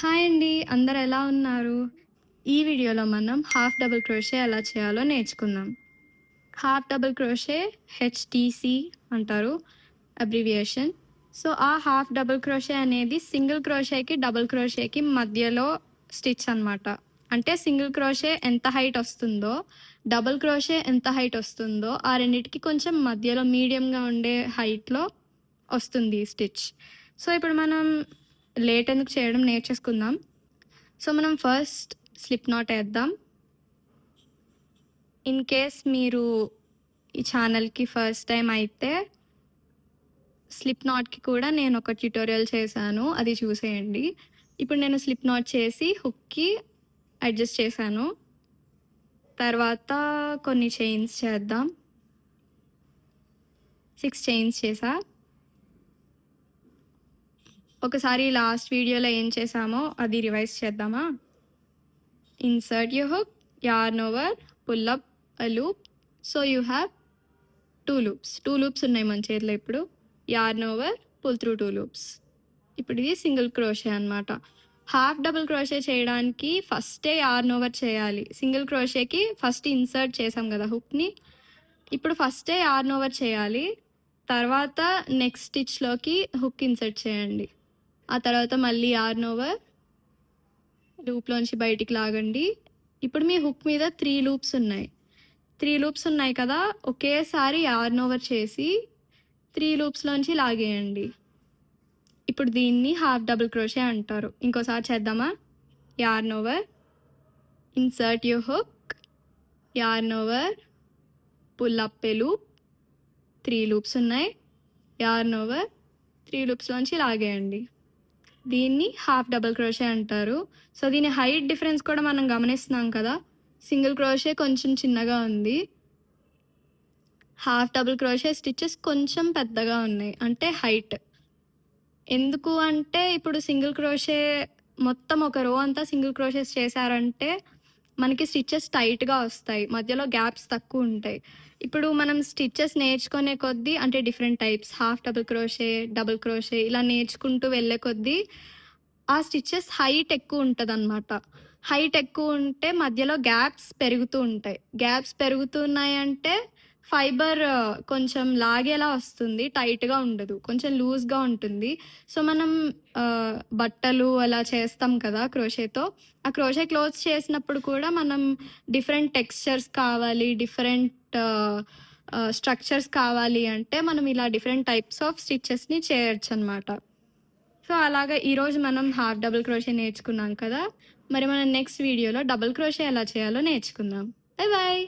Hi అండి అందరు ఎలా ఉన్నారు? ఈ వీడియోలో మనం హాఫ్ డబుల్ క్రోషే ఎలా చేయాలో నేర్చుకుందాం. హాఫ్ డబుల్ క్రోషే హెచ్టీసీ అంటారు అబ్రివియేషన్ సో ఆ హాఫ్ డబుల్ క్రోషే అనేది సింగిల్ క్రోషేకి డబుల్ క్రోషేకి మధ్యలో స్టిచ్ అన్నమాట. అంటే సింగిల్ క్రోషే ఎంత హైట్ వస్తుందో డబుల్ క్రోషే ఎంత హైట్ వస్తుందో ఆ రెండింటికి కొంచెం మధ్యలో మీడియంగా ఉండే హైట్లో వస్తుంది స్టిచ్. సో ఇప్పుడు మనం లేట్ ఎందుకు చేయడం నేర్చేసుకుందాం. సో మనం ఫస్ట్ స్లిప్ నాట్ వేద్దాం. ఇన్ కేస్ మీరు ఈ ఛానల్కి ఫస్ట్ టైం అయితే స్లిప్ నాట్కి కూడా నేను ఒక ట్యూటోరియల్ చేశాను అది చూసేయండి. ఇప్పుడు నేను స్లిప్ నాట్ చేసి హుక్కి అడ్జస్ట్ చేశాను. తర్వాత కొన్ని చైన్స్ చేద్దాం. సిక్స్ చైన్స్ చేసా. ఒకసారి లాస్ట్ వీడియోలో ఏం చేసామో అది రివైజ్ చేద్దామా? Insert you hook yarn over pull up a loop so you have two loops two loops ఉన్నాయి మన చేతిలో ఇప్పుడు. Yarn over pull through two loops ఇప్పుడు ఇది సింగిల్ క్రోషే అనమాట హాఫ్ డబుల్ క్రోషే చేయడానికి ఫస్టే యార్న్ ఓవర్ చేయాలి. సింగిల్ క్రోషేకి ఫస్ట్ ఇన్సర్ట్ చేసాం కదా హుక్ని ఇప్పుడు ఫస్టే యార్న్ ఓవర్ చేయాలి. తర్వాత నెక్స్ట్ స్టిచ్లోకి హుక్ ఇన్సర్ట్ చేయండి. ఆ తర్వాత మళ్ళీ ఆర్న్ ఓవర్ లూప్లోంచి బయటికి లాగండి. ఇప్పుడు మీ హుక్ మీద త్రీ లూప్స్ ఉన్నాయి. త్రీ లూప్స్ ఉన్నాయి కదా ఒకేసారి ఆర్న్ ఓవర్ చేసి త్రీ లూప్స్లోంచి లాగేయండి. ఇప్పుడు దీన్ని హాఫ్ డబుల్ క్రోషే అంటారు. ఇంకోసారి చేద్దామా? Yarn over insert you hook yarn over pull up a loop three loops ఉన్నాయి. యార్న్ ఓవర్ త్రీ లూప్స్లోంచి లాగేయండి. దీన్ని హాఫ్ డబుల్ క్రోషే అంటారు. సో దీని హైట్ డిఫరెన్స్ కూడా మనం గమనిస్తున్నాం కదా. సింగిల్ క్రోషే కొంచెం చిన్నగా ఉంది. హాఫ్ డబుల్ క్రోషే స్టిచ్చెస్ కొంచెం పెద్దగా ఉన్నాయి. అంటే హైట్. ఎందుకు అంటే ఇప్పుడు సింగిల్ క్రోషే మొత్తం ఒక రో అంతా సింగిల్ క్రోషెస్ చేశారంటే మనకి స్టిచ్చెస్ టైట్గా వస్తాయి. మధ్యలో గ్యాప్స్ తక్కువ ఉంటాయి. ఇప్పుడు మనం స్టిచ్చెస్ నేర్చుకునే కొద్దీ అంటే different types. Half double crochet double crochet ఇలా నేర్చుకుంటూ వెళ్ళే కొద్దీ ఆ స్టిచ్చెస్ హైట్ ఎక్కువ ఉంటుంది అనమాట హైట్ ఎక్కువ ఉంటే మధ్యలో గ్యాప్స్ పెరుగుతూ ఉంటాయి. గ్యాప్స్ పెరుగుతున్నాయి అంటే ఫైబర్ కొంచెం లాగేలా వస్తుంది టైట్గా ఉండదు కొంచెం లూజ్గా ఉంటుంది. సో మనం బట్టలు అలా చేస్తాం కదా క్రోషేతో. ఆ క్రోషే క్లోత్స్ చేసినప్పుడు కూడా మనం డిఫరెంట్ టెక్స్చర్స్ కావాలి డిఫరెంట్ స్ట్రక్చర్స్ కావాలి అంటే మనం ఇలా డిఫరెంట్ టైప్స్ ఆఫ్ స్టిచెస్ని చేయొచ్చు అనమాట సో అలాగా ఈరోజు మనం హాఫ్ డబుల్ క్రోషే నేర్చుకున్నాం కదా. మరి మనం నెక్స్ట్ వీడియోలో డబుల్ క్రోషే ఎలా చేయాలో నేర్చుకుందాం. Bye bye